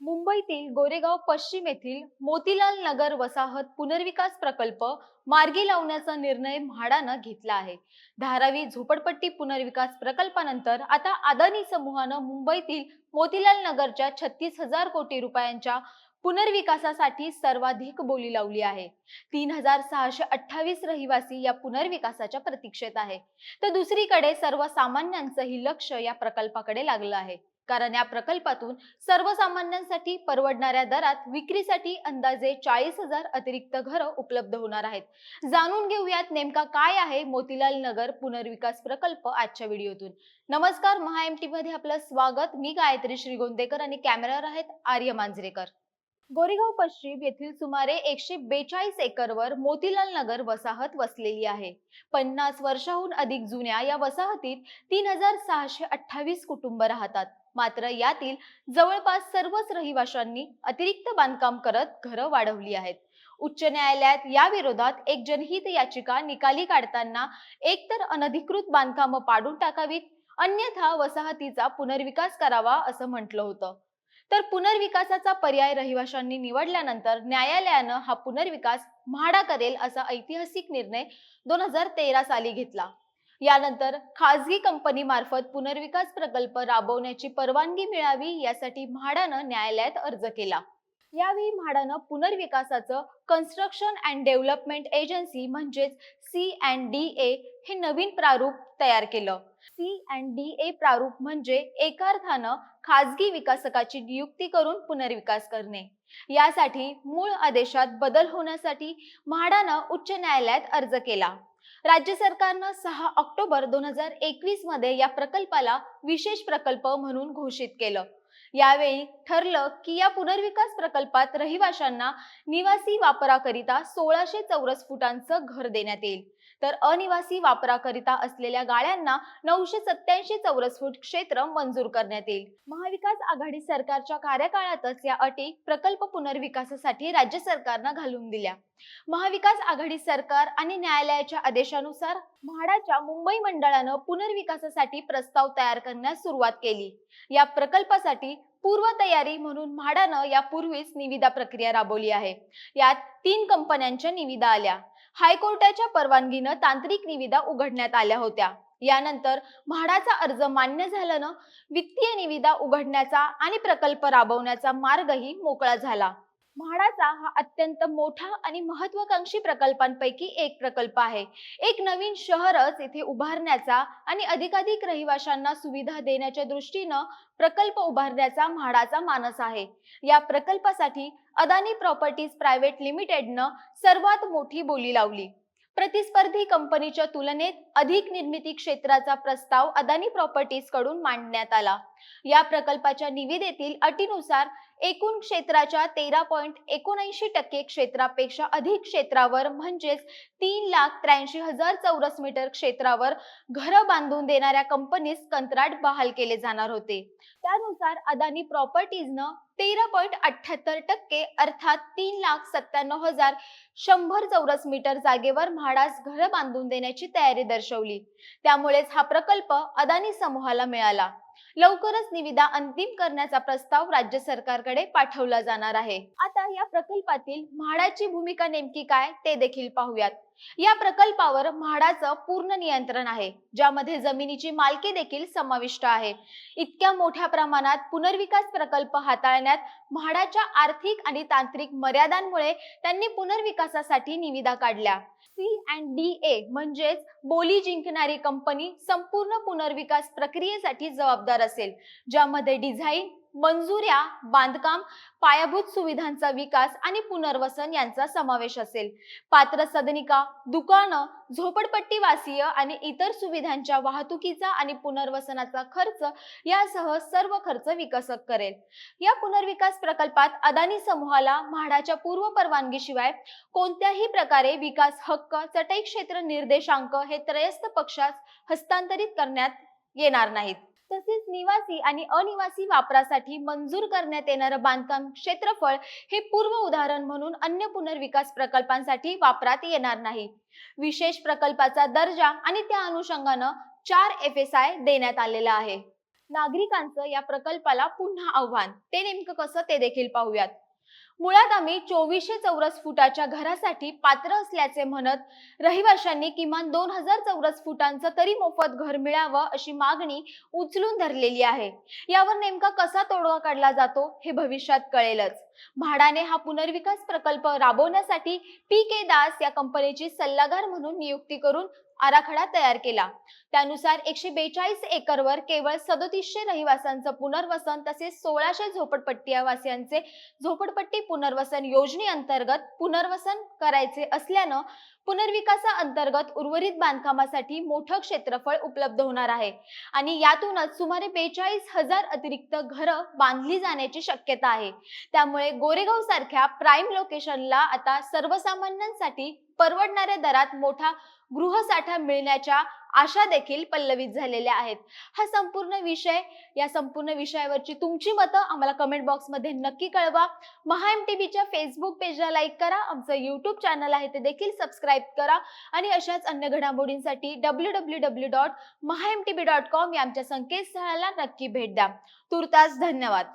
मुंबईतील गोरेगाव पश्चिम येथील मोतीलाल नगर वसाहत पुनर्विकास प्रकल्प मार्गी लावण्याचा निर्णय म्हाडानं घेतला आहे. धारावी झोपडपट्टी पुनर्विकास प्रकल्पानंतर आता अदानी समूहानं मुंबईतील मोतीलाल नगरच्या छत्तीस हजार कोटी रुपयांच्या पुनर्विकासासाठी सर्वाधिक बोली लावली आहे. तीन हजार सहाशे अठ्ठावीस रहिवासी या पुनर्विकासाच्या प्रतीक्षेत आहे. तर दुसरीकडे सर्वसामान्यांचंही लक्ष या प्रकल्पाकडे लागलं आहे. कारण या प्रकल्पातून सर्वसामान्यांसाठी परवडणाऱ्या दरात विक्रीसाठी अंदाजे चाळीस हजार अतिरिक्त घरं उपलब्ध होणार आहेत. जाणून घेऊयात नेमका काय आहे मोतीलाल नगर पुनर्विकास प्रकल्प आजच्या व्हिडिओतून. नमस्कार महा एम टी मध्ये आपलं स्वागत. मी गायत्री श्रीगोंदेकर आणि कॅमेरावर आहेत आर्य मांजरेकर. गोरेगाव पश्चिम येथील सुमारे एकशे बेचाळीस एकरवर मोतीलाल नगर वसाहत वसलेली आहे. पन्नास वर्षाहून अधिक जुन्या या वसाहतीत तीन हजार सहाशे अठ्ठावीस कुटुंब राहतात. मात्र यातील जवळपास सर्वच रहिवाशांनी अतिरिक्त बांधकाम करत घरं वाढवली आहेत. उच्च न्यायालयात या विरोधात एक जनहित याचिका निकाली काढताना एकतर अनधिकृत बांधकाम पाडून टाकावीत अन्यथा वसाहतीचा पुनर्विकास करावा असं म्हटलं होतं. तर पुनर्विकासाचा पर्याय रहिवाशांनी निवडल्यानंतर न्यायालयानं हा पुनर्विकास म्हाडा करेल असा ऐतिहासिक निर्णय दोन हजार तेरा साली घेतला. यानंतर खासगी कंपनी मार्फत पुनर्विकास प्रकल्प राबवण्याची परवानगी मिळावी यासाठी म्हाडानं न्यायालयात अर्ज केला. यावेळी म्हाडानं पुनर्विकासाचं कन्स्ट्रक्शन अँड डेव्हलपमेंट एजन्सी म्हणजेच सी अँड डी ए हे नवीन प्रारूप तयार केलं. सी अँड डी ए प्रारूप म्हणजे एका अर्थानं विकासकाची नियुक्ती करून पुनर्विकास करणे. यासाठी मूळ आदेशात बदल होण्यासाठी म्हाडानं उच्च न्यायालयात अर्ज केला. राज्य सरकारनं सहा ऑक्टोबर दोन हजार एकवीसमध्ये या प्रकल्पाला विशेष प्रकल्प म्हणून घोषित केलं. यावेळी ठरलं की या पुनर्विकास प्रकल्पात रहिवाशांना निवासी वापराकरिता सोळाशे चौरस फुटांचं घर देण्यात येईल. तर अनिवासी वापराकरिता असलेल्या गाळ्यांना नऊशे सत्याऐंशी चौरस फूट क्षेत्र मंजूर करण्यात येईल. महाविकास आघाडी सरकारच्या कार्यकाळातच या अटी प्रकल्प पुनर्विकासासाठी राज्य सरकारनं घालून दिल्या. महाविकास आघाडी सरकार आणि न्यायालयाच्या आदेशानुसार म्हाडाच्या मुंबई मंडळानं पुनर्विकासासाठी प्रस्ताव तयार करण्यास सुरुवात केली. या प्रकल्पासाठी पूर्वतयारी म्हणून म्हाडानं यापूर्वीच निविदा प्रक्रिया राबवली आहे. यात तीन कंपन्यांच्या निविदा आल्या. हायकोर्टाच्या परवानगीनं तांत्रिक निविदा उघडण्यात आल्या होत्या. यानंतर म्हाडाचा अर्ज मान्य झाल्यानं वित्तीय निविदा उघडण्याचा आणि प्रकल्प राबवण्याचा मार्गही मोकळा झाला. म्हाडाचा हा अत्यंत मोठा आणि महत्वाकांक्षी प्रकल्पांपैकी एक प्रकल्प आहे. एक नवीन शहरच इथे उभारण्याचा आणि अधिकाधिक रहिवाशांना सुविधा देण्याच्या दृष्टीनं प्रकल्प उभारण्याचा म्हाडाचा मानस आहे. या प्रकल्पासाठी अदानी प्रॉपर्टीज प्रायव्हेट लिमिटेडनं सर्वात मोठी बोली लावली. प्रतिस्पर्धी कंपनीच्या तुलनेत अधिक निर्मिती क्षेत्राचा प्रस्ताव अदानी प्रॉपर्टीजकडून मांडण्यात आला. या प्रकल्पाच्या निविदेतील अटीनुसार एकूण क्षेत्राच्या तेरा पॉईंट एकोणऐंशी टक्के क्षेत्रापेक्षा अधिक क्षेत्रावर म्हणजेच तीन लाख त्र्याऐंशी हजार चौरस मीटर क्षेत्रावर घरं बांधून देणाऱ्या कंपनीस कंत्राट बहाल केले जाणार होते. त्यानुसार अदानी प्रॉपर्टीजनं तेरा पॉईंट अठ्याहत्तर टक्के अर्थात तीन लाख सत्त्याण्णव हजार शंभर चौरस मीटर जागेवर म्हाडास घरं बांधून देण्याची तयारी दर्शवली. त्यामुळेच हा प्रकल्प अदानी समूहाला मिळाला. लवकरच निविदा अंतिम करण्याचा प्रस्ताव राज्य सरकारकडे पाठवला जाणार आहे. आता या प्रकल्पातील म्हाडाची भूमिका नेमकी काय ते देखील पाहूयात. या प्रकल्पावर म्हाडाचं पूर्ण नियंत्रण आहे ज्यामध्ये जमिनीची मालकी देखील समाविष्ट आहे. इतक्या मोठ्या प्रमाणात पुनर्विकास प्रकल्प हाताळण्यात म्हाडाच्या आर्थिक आणि तांत्रिक मर्यादांमुळे त्यांनी पुनर्विकासासाठी निविदा काढल्या. सी अँड डी ए म्हणजेच बोली जिंकणारी कंपनी संपूर्ण पुनर्विकास प्रक्रियेसाठी जबाबदार असेल ज्यामध्ये डिझाईन मंजुऱ्या बांधकाम पायाभूत सुविधांचा विकास आणि पुनर्वसन यांचा समावेश असेल. पात्र सदनिका दुकानं झोपडपट्टीवासीय आणि इतर सुविधांच्या वाहतुकीचा आणि पुनर्वसनाचा खर्च यासह सर्व खर्च विकसक करेल. या पुनर्विकास प्रकल्पात अदानी समूहाला म्हाडाच्या पूर्व परवानगीशिवाय कोणत्याही प्रकारे विकास हक्क चटई क्षेत्र निर्देशांक हे त्रयस्थ पक्षास हस्तांतरित करण्यात येणार नाहीत. तसेच निवासी आणि अनिवासी वापरासाठी मंजूर करण्यात येणारं बांधकाम क्षेत्रफळ हे पूर्व उदाहरण म्हणून अन्य पुनर्विकास प्रकल्पांसाठी वापरात येणार नाही. विशेष प्रकल्पाचा दर्जा आणि त्या अनुषंगानं चार एफ एस आय देण्यात आलेला आहे. नागरिकांचं या प्रकल्पाला पुन्हा आव्हान. ते नेमकं कसं ते देखील पाहूयात. मुळात आम्ही चोवीसशे चौरस फुटाच्या घरासाठी पात्र असल्याचे म्हणत रहिवाशांनी किमान दोन हजार चौरस फुटांचं तरी मोफत घर मिळावं अशी मागणी उचलून धरलेली आहे. यावर नेमका कसा तोडगा काढला जातो हे भविष्यात कळेलच. म्हाडाने हा पुनर्विकास प्रकल्प राबवण्यासाठी पी के दास या कंपनीची सल्लागार म्हणून नियुक्ती करून आराखडा तयार केला. त्यानुसार एकशे बेचाळीस एकरवर केवळ सदोतीसशे रहिवासांचं पुनर्वसन तसेच सोळाशे झोपडपट्टीवासियांचे झोपडपट्टी पुनर्वसन योजनेअंतर्गत पुनर्वसन करायचे असल्यानं पुनर्विकासा अंतर्गत उर्वरित बांधकामासाठी मोठं क्षेत्रफळ उपलब्ध होणार आहे. आणि यातूनच सुमारे बेचाळीस हजार अतिरिक्त घरं बांधली जाण्याची शक्यता आहे. त्यामुळे गोरेगाव सारख्या प्राईम लोकेशनला आता सर्वसामान्यांसाठी परवडणाऱ्या दरात मोठा गृहसाठा मिळण्याच्या आशा देखील पल्लवित झालेल्या आहेत. हा संपूर्ण विषय या संपूर्ण विषयावरची तुमची मतं आम्हाला कमेंट बॉक्समध्ये नक्की कळवा. महा एम टी व्हीच्या फेसबुक पेजला लाईक करा. आमचं यूट्यूब चॅनल आहे ते देखील सबस्क्राईब करा. आणि अशाच अन्य घडामोडींसाठी W W W dot Maha M T V dot com या आमच्या संकेतस्थळाला नक्की भेट द्या. तुर्तास धन्यवाद.